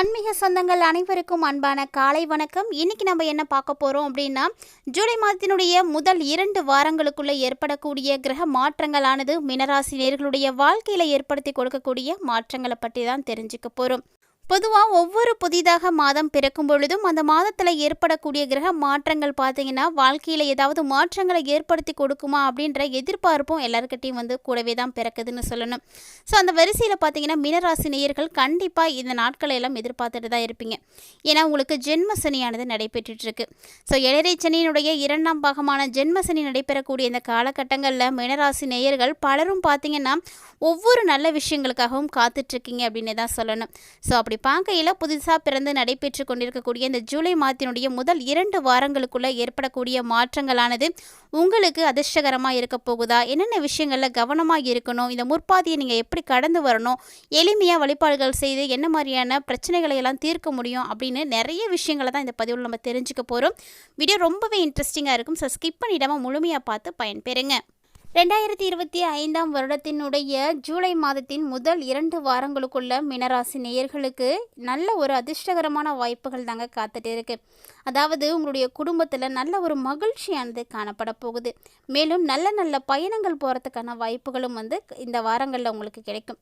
ஆன்மீக சொந்தங்கள் அனைவருக்கும் அன்பான காலை வணக்கம். இன்னைக்கு நம்ம என்ன பார்க்க போகிறோம் அப்படின்னா ஜூலை மாதத்தினுடைய முதல் இரண்டு வாரங்களுக்குள்ளே ஏற்படக்கூடிய கிரக மாற்றங்களானது மினராசினியர்களுடைய வாழ்க்கையில் ஏற்படுத்தி கொடுக்கக்கூடிய மாற்றங்களை பற்றி தான் தெரிஞ்சுக்க போகிறோம் பொதுவாக ஒவ்வொரு புதிதாக மாதம் பிறக்கும் பொழுதும் அந்த மாதத்தில் ஏற்படக்கூடிய கிரக மாற்றங்கள் பார்த்தீங்கன்னா வாழ்க்கையில் ஏதாவது மாற்றங்களை ஏற்படுத்தி கொடுக்குமா அப்படின்ற எதிர்பார்ப்பும் எல்லாருக்கிட்டையும் வந்து கூடவே தான் பிறக்குதுன்னு சொல்லணும். ஸோ அந்த வரிசையில் பார்த்தீங்கன்னா மீனராசி நேயர்கள் கண்டிப்பாக இந்த நாட்களை எல்லாம் எதிர்பார்த்துட்டு தான் இருப்பீங்க. ஏன்னா உங்களுக்கு ஜென்ம சனியானது நடைபெற்றிட்டுருக்கு ஸோ ஏழரை சனியினுடைய இரண்டாம் பாகமான ஜென்ம சனி நடைபெறக்கூடிய இந்த காலகட்டங்களில் மீனராசி நேயர்கள் பலரும் பார்த்தீங்கன்னா ஒவ்வொரு நல்ல விஷயங்களுக்காகவும் காத்துட்ருக்கீங்க அப்படின்னு தான் சொல்லணும். ஸோ அப்படி பார்க்கையில் புதுசாக பிறந்து நடைபெற்று கொண்டிருக்கக்கூடிய இந்த ஜூலை மாதத்தினுடைய முதல் இரண்டு வாரங்களுக்குள்ள ஏற்படக்கூடிய மாற்றங்களானது உங்களுக்கு அதிர்ஷ்டகரமாக இருக்க போகுதா? என்னென்ன விஷயங்களில் கவனமாக இருக்கணும்? இந்த முற்பாதியை நீங்கள் எப்படி கடந்து வரணும்? எளிமையாக வழிபாடுகள் செய்து என்ன மாதிரியான பிரச்சனைகளை எல்லாம் தீர்க்க முடியும்? அப்படின்னு நிறைய விஷயங்களை தான் இந்த பதிவில் நம்ம தெரிஞ்சுக்க போகிறோம் வீடியோ ரொம்பவே இன்ட்ரெஸ்டிங்காக இருக்கும். ஸோ ஸ்கிப் பண்ணிடாமல் முழுமையாக பார்த்து பயன்பெறுங்க. ரெண்டாயிரத்தி இருபத்தி ஐந்தாம் வருடத்தினுடைய ஜூலை மாதத்தின் முதல் இரண்டு வாரங்களுக்குள்ள மினராசி நேயர்களுக்கு நல்ல ஒரு அதிர்ஷ்டகரமான வாய்ப்புகள் தாங்க காத்துட்டு இருக்கு. அதாவது உங்களுடைய குடும்பத்தில் நல்ல ஒரு மகிழ்ச்சியானது காணப்பட போகுது. மேலும் நல்ல நல்ல பயணங்கள் போகிறதுக்கான வாய்ப்புகளும் வந்து இந்த வாரங்களில் உங்களுக்கு கிடைக்கும்.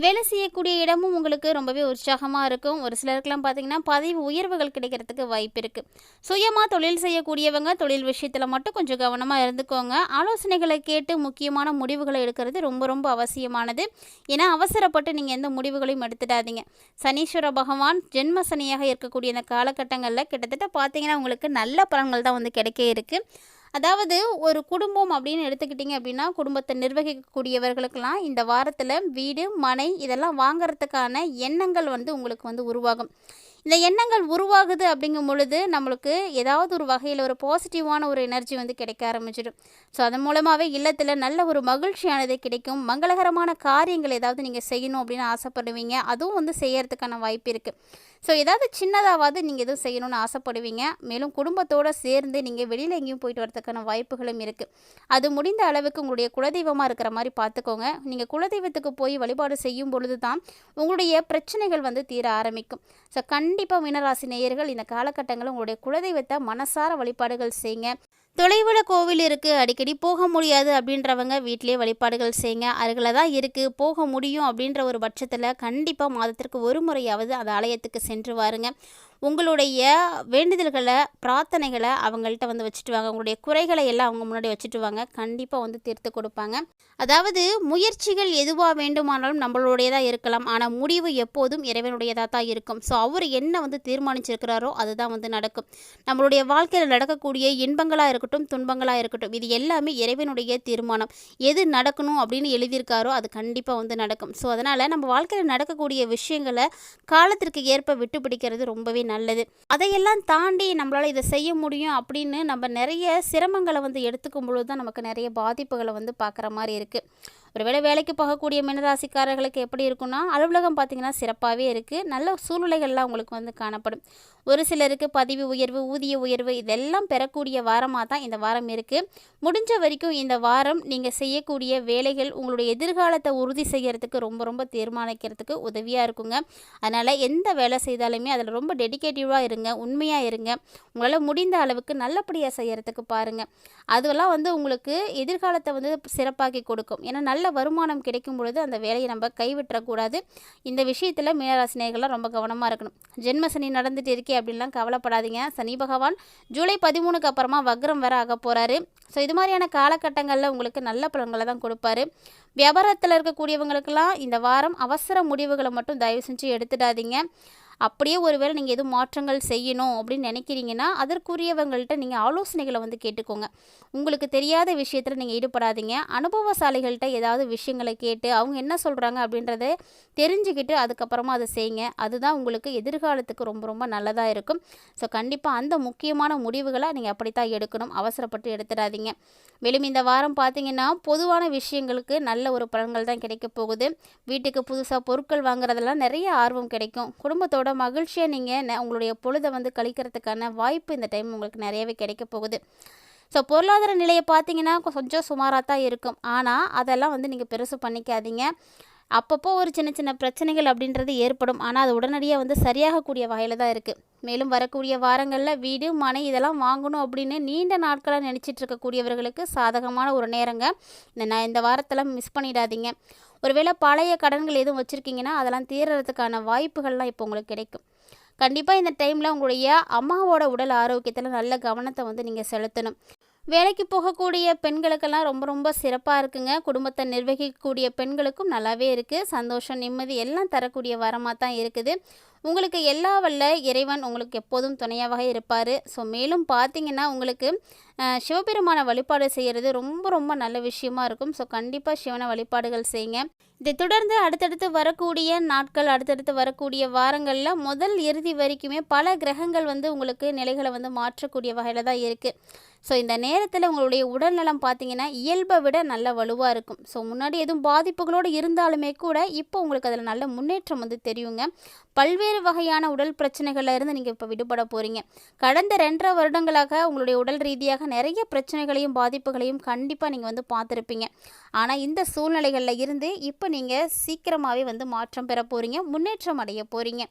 வேலை செய்யக்கூடிய இடமும் உங்களுக்கு ரொம்பவே உற்சாகமாக இருக்கும். ஒரு சிலருக்குலாம் பார்த்தீங்கன்னா பதவி உயர்வுகள் கிடைக்கிறதுக்கு வாய்ப்பு இருக்குது சுயமாக தொழில் செய்யக்கூடியவங்க தொழில் விஷயத்தில் மட்டும் கொஞ்சம் கவனமாக இருந்துக்கோங்க. ஆலோசனைகளை கேட்டு முக்கியமான முடிவுகளை எடுக்கிறது ரொம்ப ரொம்ப அவசியமானது. ஏன்னா அவசரப்பட்டு நீங்கள் எந்த முடிவுகளையும் எடுத்துடாதீங்க. சனீஸ்வர பகவான் ஜென்ம சனியாக இருக்கக்கூடிய இந்த காலகட்டங்களில் கிட்டத்தட்ட பார்த்தீங்கன்னா உங்களுக்கு நல்ல பலன்கள் தான் வந்து கிடைக்க இருக்குது அதாவது ஒரு குடும்பம் அப்படின்னு எடுத்துக்கிட்டிங்க அப்படின்னா குடும்பத்தை நிர்வகிக்கக்கூடியவர்களுக்கெல்லாம் இந்த வாரத்தில் வீடு மனை இதெல்லாம் வாங்கிறதுக்கான எண்ணங்கள் வந்து உங்களுக்கு வந்து உருவாகும். இந்த எண்ணங்கள் உருவாகுது அப்படிங்கும் பொழுது நம்மளுக்கு ஏதாவது ஒரு வகையில் ஒரு பாசிட்டிவான ஒரு எனர்ஜி வந்து கிடைக்க ஆரம்பிச்சிடும். ஸோ அதன் மூலமாகவே இல்லத்தில் நல்ல ஒரு மகிழ்ச்சியானது கிடைக்கும். மங்களகரமான காரியங்கள் ஏதாவது நீங்கள் செய்யணும் அப்படின்னு ஆசைப்படுவீங்க. அதுவும் வந்து செய்யறதுக்கான வாய்ப்பு இருக்குது ஸோ ஏதாவது சின்னதாவது நீங்கள் எதுவும் செய்யணும்னு ஆசைப்படுவீங்க. மேலும் குடும்பத்தோடு சேர்ந்து நீங்கள் வெளியில் எங்கேயும் போயிட்டு வரதுக்கான வாய்ப்புகளும் இருக்குது அது முடிந்த அளவுக்கு உங்களுடைய குலதெய்வமாக இருக்கிற மாதிரி பார்த்துக்கோங்க நீங்கள் குலதெய்வத்துக்கு போய் வழிபாடு செய்யும் பொழுது தான் உங்களுடைய பிரச்சனைகள் வந்து தீர ஆரம்பிக்கும். ஸோ கண் கண்டிப்பாக மீனராசி நேயர்கள் இந்த காலகட்டங்களில் உங்களுடைய குலதெய்வத்தை மனசார வழிபாடுகள் செய்யுங்க தொலைவில் கோவில் இருக்குது அடிக்கடி போக முடியாது அப்படின்றவங்க வீட்டிலே வழிபாடுகள் செய்யுங்க அருகில் தான் இருக்குது போக முடியும் அப்படின்ற ஒரு பட்சத்தில் கண்டிப்பாக மாதத்திற்கு ஒரு முறையாவது அந்த ஆலயத்துக்கு சென்று வாருங்க. உங்களுடைய வேண்டுதல்களை பிரார்த்தனைகளை அவங்கள்ட்ட வந்து வச்சுட்டு வாங்க. உங்களுடைய குறைகளை எல்லாம் அவங்க முன்னாடி வச்சுட்டு வாங்க. கண்டிப்பாக வந்து தீர்த்து கொடுப்பாங்க. அதாவது முயற்சிகள் எதுவாக வேண்டுமானாலும் நம்மளுடையதாக இருக்கலாம். ஆனால் முடிவு எப்போதும் இறைவனுடையதாக தான் இருக்கும். ஸோ அவர் என்ன வந்து தீர்மானிச்சிருக்கிறாரோ அதுதான் வந்து நடக்கும். நம்மளுடைய வாழ்க்கையில் நடக்கக்கூடிய இன்பங்களாக இருக்கட்டும் துன்பங்களாக இருக்கட்டும் இது எல்லாமே இறைவனுடைய தீர்மானம். எது நடக்கணும் அப்படின்னு எழுதியிருக்காரோ அது கண்டிப்பாக வந்து நடக்கும். ஸோ அதனால் நம்ம வாழ்க்கையில் நடக்கக்கூடிய விஷயங்களை காலத்திற்கு ஏற்ப விட்டு பிடிக்கிறது ரொம்பவே நல்லது. அதையெல்லாம் தாண்டி நம்மளால் இதை செய்ய முடியும் அப்படின்னு நம்ம நிறைய சிரமங்களை வந்து எடுத்துக்கும் பொழுது தான் நமக்கு நிறைய பாதிப்புகளை வந்து பார்க்குற மாதிரி இருக்குது ஒருவேளை வேலைக்கு போகக்கூடிய மினராசிக்காரர்களுக்கு எப்படி இருக்குன்னா அலுவலகம் பார்த்திங்கன்னா சிறப்பாகவே இருக்குது நல்ல சூழ்நிலைகள்லாம் உங்களுக்கு வந்து காணப்படும். ஒரு சிலருக்கு பதவி உயர்வு ஊதிய உயர்வு இதெல்லாம் பெறக்கூடிய வாரமாக தான் இந்த வாரம் இருக்குது முடிஞ்ச வரைக்கும் இந்த வாரம் நீங்கள் செய்யக்கூடிய வேலைகள் உங்களுடைய எதிர்காலத்தை உறுதி செய்கிறதுக்கு ரொம்ப ரொம்ப தீர்மானிக்கிறதுக்கு உதவியாக இருக்குங்க. அதனால் எந்த வேலை செய்தாலுமே அதில் ரொம்ப டெடிக்கேட்டிவாக இருங்க உண்மையாக இருங்க. உங்களால் முடிந்த அளவுக்கு நல்லபடியாக செய்கிறதுக்கு பாருங்கள் அதெல்லாம் வந்து உங்களுக்கு எதிர்காலத்தை வந்து சிறப்பாக்கி கொடுக்கும். ஏன்னா நல்ல வருமானம் கிடைக்கும் பொழுது அந்த வேலையை நம்ம கைவிட்டக்கூடாது இந்த விஷயத்தில் மீனராசினியர்கள்லாம் ரொம்ப கவனமாக இருக்கணும். ஜென்ம சனி நடந்துட்டு இருக்கே அப்படின்லாம் கவலைப்படாதீங்க. சனி பகவான் ஜூலை பதிமூணுக்கு அப்புறமா வக்ரம் வர ஆக போகிறாரு ஸோ இது மாதிரியான காலகட்டங்களில் உங்களுக்கு நல்ல பலன்களை தான் கொடுப்பாரு. வியாபாரத்தில் இருக்கக்கூடியவங்களுக்கெல்லாம் இந்த வாரம் அவசர முடிவுகளை மட்டும் தயவு செஞ்சு எடுத்துடாதீங்க. அப்படியே ஒருவேளை நீங்கள் எதுவும் மாற்றங்கள் செய்யணும் அப்படின்னு நினைக்கிறீங்கன்னா அதற்குரியவங்கள்ட்ட நீங்கள் ஆலோசனைகளை வந்து கேட்டுக்கோங்க. உங்களுக்கு தெரியாத விஷயத்தில் நீங்கள் ஈடுபடாதீங்க. அனுபவசாலிகள்கிட்ட ஏதாவது விஷயங்களை கேட்டு அவங்க என்ன சொல்கிறாங்க அப்படின்றத தெரிஞ்சுக்கிட்டு அதுக்கப்புறமா அதை செய்யுங்க. அதுதான் உங்களுக்கு எதிர்காலத்துக்கு ரொம்ப ரொம்ப நல்லதாக இருக்கும். ஸோ கண்டிப்பாக அந்த முக்கியமான முடிவுகளை நீங்கள் அப்படித்தான் எடுக்கணும். அவசரப்பட்டு எடுத்துடாதீங்க. மேலும் இந்த வாரம் பார்த்தீங்கன்னா பொதுவான விஷயங்களுக்கு நல்ல ஒரு பலன்கள் தான் கிடைக்க போகுது. வீட்டுக்கு புதுசாக பொருட்கள் வாங்குறதெல்லாம் நிறைய ஆர்வம் கிடைக்கும். குடும்பத்தோட மகிழ்ச்சியாக நீங்கள் உங்களுடைய பொழுதை வந்து கழிக்கிறதுக்கான வாய்ப்பு இந்த டைம் உங்களுக்கு நிறையவே கிடைக்க போகுது. ஸோ பொருளாதார நிலையை பார்த்தீங்கன்னா கொஞ்சம் சுமாராக தான் இருக்கும். ஆனால் அதெல்லாம் வந்து நீங்கள் பெருசு பண்ணிக்காதீங்க. அப்பப்போ ஒரு சின்ன சின்ன பிரச்சனைகள் அப்படின்றது ஏற்படும். ஆனால் அது உடனடியாக வந்து சரியாகக்கூடிய வகையில் தான் இருக்குது மேலும் வரக்கூடிய வாரங்களில் வீடு மனை இதெல்லாம் வாங்கணும் அப்படின்னு நீண்ட நாட்களாக நினச்சிட்டு இருக்கக்கூடியவர்களுக்கு சாதகமான ஒரு நேரங்க. இந்த நான் இந்த வாரத்தில் மிஸ் பண்ணிடாதீங்க. ஒருவேளை பழைய கடன்கள் எதுவும் வச்சுருக்கீங்கன்னா அதெல்லாம் தீர்றதுக்கான வாய்ப்புகள்லாம் இப்போ உங்களுக்கு கிடைக்கும். கண்டிப்பாக இந்த டைமில் உங்களுடைய அம்மாவோட உடல் ஆரோக்கியத்தில் நல்ல கவனத்தை வந்து நீங்கள் செலுத்தணும். வேலைக்கு போகக்கூடிய பெண்களுக்கெல்லாம் ரொம்ப ரொம்ப சிறப்பாக இருக்குங்க. குடும்பத்தை நிர்வகிக்கக்கூடிய பெண்களுக்கும் நல்லாவே இருக்குது சந்தோஷம் நிம்மதி எல்லாம் தரக்கூடிய வரமாக தான் இருக்குது. உங்களுக்கு எல்லா வல்ல இறைவன் உங்களுக்கு எப்போதும் துணையாகவே இருப்பார். ஸோ மேலும் பார்த்தீங்கன்னா உங்களுக்கு சிவபெருமான வழிபாடு செய்கிறது ரொம்ப ரொம்ப நல்ல விஷயமா இருக்கும். ஸோ கண்டிப்பாக சிவனை வழிபாடுகள் செய்யுங்க. இதை தொடர்ந்து அடுத்தடுத்து வரக்கூடிய நாட்கள் அடுத்தடுத்து வரக்கூடிய வாரங்களில் முதல் இறுதி வரைக்குமே பல கிரகங்கள் வந்து உங்களுக்கு நிலைகளை வந்து மாற்றக்கூடிய வகையில் தான் இருக்குது ஸோ இந்த நேரத்தில் உங்களுடைய உடல்நலம் பார்த்தீங்கன்னா இயல்பை விட நல்ல வலுவாக இருக்கும். ஸோ முன்னாடி எதுவும் பாதிப்புகளோடு இருந்தாலுமே கூட இப்போ உங்களுக்கு அதில் நல்ல முன்னேற்றம் வந்து தெரியுங்க. பல்வேறு வகையான உடல் பிரச்சனைகளில் இருந்து நீங்கள் இப்போ விடுபட போகிறீங்க கடந்த ரெண்டரை வருடங்களாக உங்களுடைய உடல் ரீதியாக நிறைய பிரச்சனைகளையும் பாதிப்புகளையும் கண்டிப்பாக நீங்கள் வந்து பார்த்துருப்பீங்க. ஆனால் இந்த சூழ்நிலைகளில் இருந்து இப்போ நீங்கள் சீக்கிரமாகவே வந்து மாற்றம் பெற போகிறீங்க முன்னேற்றம் அடைய போகிறீங்க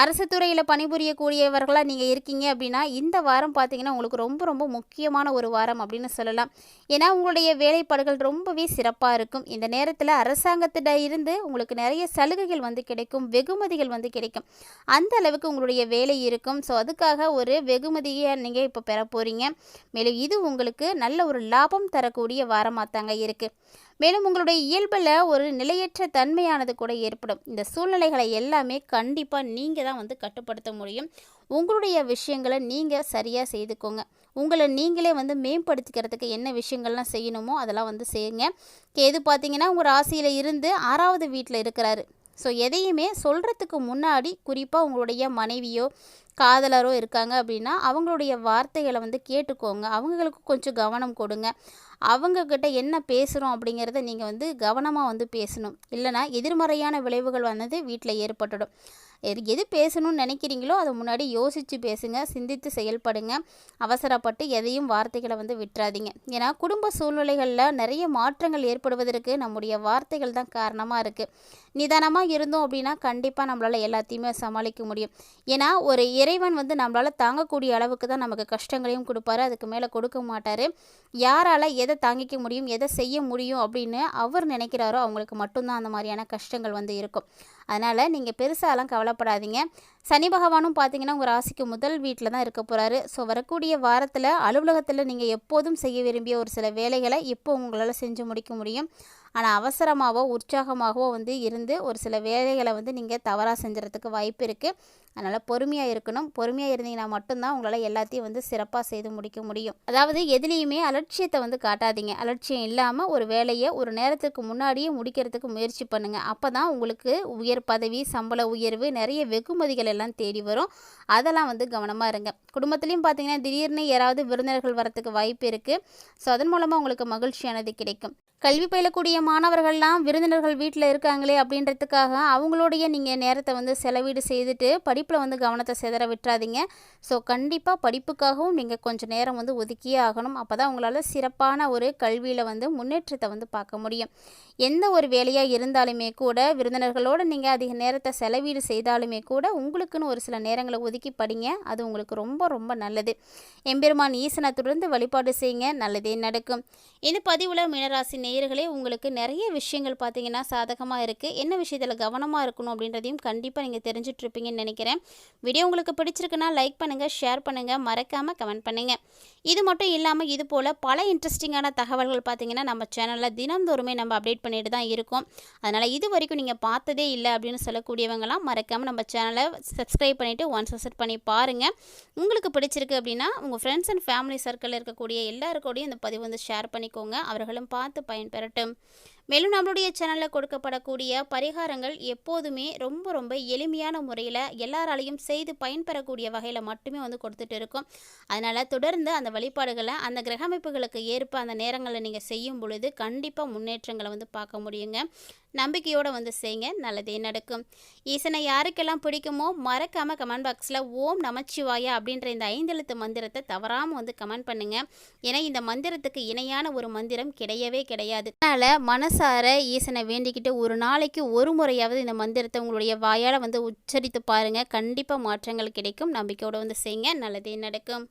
அரசு துறையில் பணிபுரியக்கூடியவர்களாக நீங்கள் இருக்கீங்க அப்படின்னா இந்த வாரம் பார்த்தீங்கன்னா உங்களுக்கு ரொம்ப ரொம்ப முக்கியமான ஒரு வாரம் அப்படின்னு சொல்லலாம். ஏன்னா உங்களுடைய வேலைப்பாடுகள் ரொம்பவே சிறப்பாக இருக்கும். இந்த நேரத்தில் அரசாங்கத்திட இருந்து உங்களுக்கு நிறைய சலுகைகள் வந்து கிடைக்கும் வெகுமதிகள் வந்து கிடைக்கும். அந்த அளவுக்கு உங்களுடைய வேலை இருக்கும். ஸோ அதுக்காக ஒரு வெகுமதியை நீங்கள் இப்போ பெற போகிறீங்க மேலும் இது உங்களுக்கு நல்ல ஒரு லாபம் தரக்கூடிய வாரமாக தாங்க இருக்குது மேலும் உங்களுடைய இயல்பில் ஒரு நிலையற்ற தன்மையானது கூட ஏற்படும். இந்த சூழ்நிலைகளை எல்லாமே கண்டிப்பாக நீங்கள் தான் வந்து கட்டுப்படுத்த முடியும். உங்களுடைய விஷயங்களை நீங்கள் சரியாக செய்துக்கோங்க. உங்களை நீங்களே வந்து மேம்படுத்திக்கிறதுக்கு என்ன விஷயங்கள்லாம் செய்யணுமோ அதெல்லாம் வந்து செய்யுங்க. எது பார்த்தீங்கன்னா உங்கள் ராசியில் இருந்து ஆறாவது வீட்டில் இருக்கிறாரு. ஸோ எதையுமே சொல்கிறதுக்கு முன்னாடி குறிப்பாக உங்களுடைய மனைவியோ காதலரோ இருக்காங்க அப்படின்னா அவங்களுடைய வார்த்தைகளை வந்து கேட்டுக்கோங்க. அவங்களுக்கு கொஞ்சம் கவனம் கொடுங்க. அவங்கக்கிட்ட என்ன பேசுகிறோம் அப்படிங்கிறத நீங்கள் வந்து கவனமாக வந்து பேசணும். இல்லைனா எதிர்மறையான விளைவுகள் வந்தது வீட்டில் ஏற்பட்டுடும். எது எது பேசணும்னு நினைக்கிறீங்களோ அதை முன்னாடி யோசித்து பேசுங்க சிந்தித்து செயல்படுங்க. அவசரப்பட்டு எதையும் வார்த்தைகளை வந்து விட்டுறாதீங்க. ஏன்னா குடும்ப சூழ்நிலைகளில் நிறைய மாற்றங்கள் ஏற்படுவதற்கு நம்முடைய வார்த்தைகள் தான் காரணமாக இருக்குது நிதானமாக இருந்தோம் அப்படின்னா கண்டிப்பாக நம்மளால் எல்லாத்தையுமே சமாளிக்க முடியும். ஏன்னா ஒரு இறைவன் வந்து நம்மளால் தாங்கக்கூடிய அளவுக்கு தான் நமக்கு கஷ்டங்களையும் கொடுப்பாரு. அதுக்கு மேலே கொடுக்க மாட்டார். யாரால் எதை தாங்கிக்க முடியும் எதை செய்ய முடியும் அப்படின்னு அவர் நினைக்கிறாரோ அவங்களுக்கு மட்டும்தான் அந்த மாதிரியான கஷ்டங்கள் வந்து இருக்கும். அதனால் நீங்கள் பெருசாலாம் கவலைப்படாதீங்க. சனி பகவானும் பார்த்தீங்கன்னா உங்கள் ராசிக்கு முதல் வீட்டில் தான் இருக்க போகிறாரு ஸோ வரக்கூடிய வாரத்தில் அலுவலகத்தில் நீங்கள் எப்போதும் செய்ய விரும்பிய ஒரு சில வேலைகளை இப்போ உங்களால் செஞ்சு முடிக்க முடியும். ஆனால் அவசரமாகவோ உற்சாகமாகவோ வந்து இருந்து ஒரு சில வேலைகளை வந்து நீங்கள் தவறாக செஞ்சுறதுக்கு வாய்ப்பு இருக்குது அதனால் பொறுமையாக இருக்கணும். பொறுமையாக இருந்தீங்கன்னா மட்டும்தான் உங்களால் எல்லாத்தையும் வந்து சிறப்பாக செய்து முடிக்க முடியும். அதாவது எதுலேயுமே அலட்சியத்தை வந்து காட்டாதீங்க. அலட்சியம் இல்லாமல் ஒரு வேலையை ஒரு நேரத்துக்கு முன்னாடியே முடிக்கிறதுக்கு முயற்சி பண்ணுங்கள் அப்போ தான் உங்களுக்கு உயர் பதவி சம்பள உயர்வு நிறைய வெகுமதிகள் எல்லாம் தேடி வரும். அதெல்லாம் வந்து கவனமாக இருங்க. குடும்பத்துலேயும் பார்த்தீங்கன்னா திடீர்னு யாராவது விருந்தினர்கள் வரத்துக்கு வாய்ப்பு இருக்குது ஸோ அதன் மூலமாக உங்களுக்கு மகிழ்ச்சியானது கிடைக்கும். கல்வி பயிலக்கூடிய மாணவர்கள்லாம் விருந்தினர்கள் வீட்டில் இருக்காங்களே அப்படின்றதுக்காக அவங்களுடைய நீங்கள் நேரத்தை வந்து செலவீடு செய்துட்டு படிப்பில் வந்து கவனத்தை சிதற விட்டுறாதீங்க. ஸோ கண்டிப்பாக படிப்புக்காகவும் நீங்கள் கொஞ்சம் நேரம் வந்து ஒதுக்கியே ஆகணும். அப்போ தான் உங்களால் சிறப்பான ஒரு கல்வியில் வந்து முன்னேற்றத்தை வந்து பார்க்க முடியும். எந்த ஒரு வேலையாக இருந்தாலுமே கூட விருந்தினர்களோடு நீங்கள் அதிக நேரத்தை செலவீடு செய்தாலுமே கூட உங்களுக்குன்னு ஒரு சில நேரங்களை ஒதுக்கி படிங்க. அது உங்களுக்கு ரொம்ப ரொம்ப நல்லது. எம்பெருமான் ஈசனை தொடர்ந்து வழிபாடு செய்யுங்க. நல்லதே நடக்கும். இந்த பதிவில் மீனராசி நேயர்களே உங்களுக்கு நிறைய விஷயங்கள் பார்த்தீங்கன்னா சாதகமாக இருக்குது என்ன விஷயத்தில் கவனமாக இருக்கணும் அப்படின்றதையும் கண்டிப்பாக நீங்கள் தெரிஞ்சிட்ருப்பீங்கன்னு நினைக்கிறேன். வீடியோ உங்களுக்கு பிடிச்சிருக்குன்னா லைக் பண்ணுங்கள் ஷேர் பண்ணுங்கள் மறக்காமல் கமெண்ட் பண்ணுங்கள் இது மட்டும் இல்லாமல் இது போல் பல இன்ட்ரெஸ்டிங்கான தகவல்கள் பார்த்தீங்கன்னா நம்ம சேனலில் தினந்தோறுமே நம்ம அப்டேட் பண்ணிட்டு தான் இருக்கும். அதனால் இது வரைக்கும் நீங்கள் பார்த்ததே இல்லை அப்படின்னு சொல்லக்கூடியவங்களாம் மறக்காமல் நம்ம சேனலை சப்ஸ்கிரைப் பண்ணிவிட்டு ஒன்ஸ் விசிட் பண்ணி பாருங்கள் உங்களுக்கு பிடிச்சிருக்கு அப்படின்னா உங்கள் ஃப்ரெண்ட்ஸ் அண்ட் ஃபேமிலி சர்க்கிளில் இருக்கக்கூடிய எல்லாருக்கூடையும் இந்த பதிவு வந்து ஷேர் பண்ணிக்கோங்க. அவர்களும் பார்த்து பயன்பெறட்டும். மேலும் நம்மளுடைய சேனலில் கொடுக்கப்படக்கூடிய பரிகாரங்கள் எப்போதுமே ரொம்ப ரொம்ப எளிமையான முறையில் எல்லாராலையும் செய்து பயன்பெறக்கூடிய வகையில் மட்டுமே வந்து கொடுத்துட்டு இருக்கும். அதனால் தொடர்ந்து அந்த வழிபாடுகளை அந்த கிரகமைப்புகளுக்கு ஏற்ப அந்த நேரங்களில் நீங்கள் செய்யும் பொழுது கண்டிப்பாக முன்னேற்றங்களை வந்து பார்க்க முடியுங்க. நம்பிக்கையோடு வந்து செய்யுங்க நல்லதே நடக்கும். ஈசனை யாருக்கெல்லாம் பிடிக்குமோ மறக்காமல் கமெண்ட் பாக்ஸில் ஓம் நமச்சிவாயா அப்படின்ற இந்த ஐந்தெழுத்து மந்திரத்தை தவறாமல் வந்து கமெண்ட் பண்ணுங்கள் ஏன்னா இந்த மந்திரத்துக்கு இணையான ஒரு மந்திரம் கிடையவே கிடையாது. அதனால் மனசார ஈசனை வேண்டிக்கிட்டு ஒரு நாளைக்கு ஒரு முறையாவது இந்த மந்திரத்தை உங்களுடைய வாயால் வந்து உச்சரித்து பாருங்கள் கண்டிப்பாக மாற்றங்கள் கிடைக்கும். நம்பிக்கையோடு வந்து செய்யுங்க நல்லதே நடக்கும்.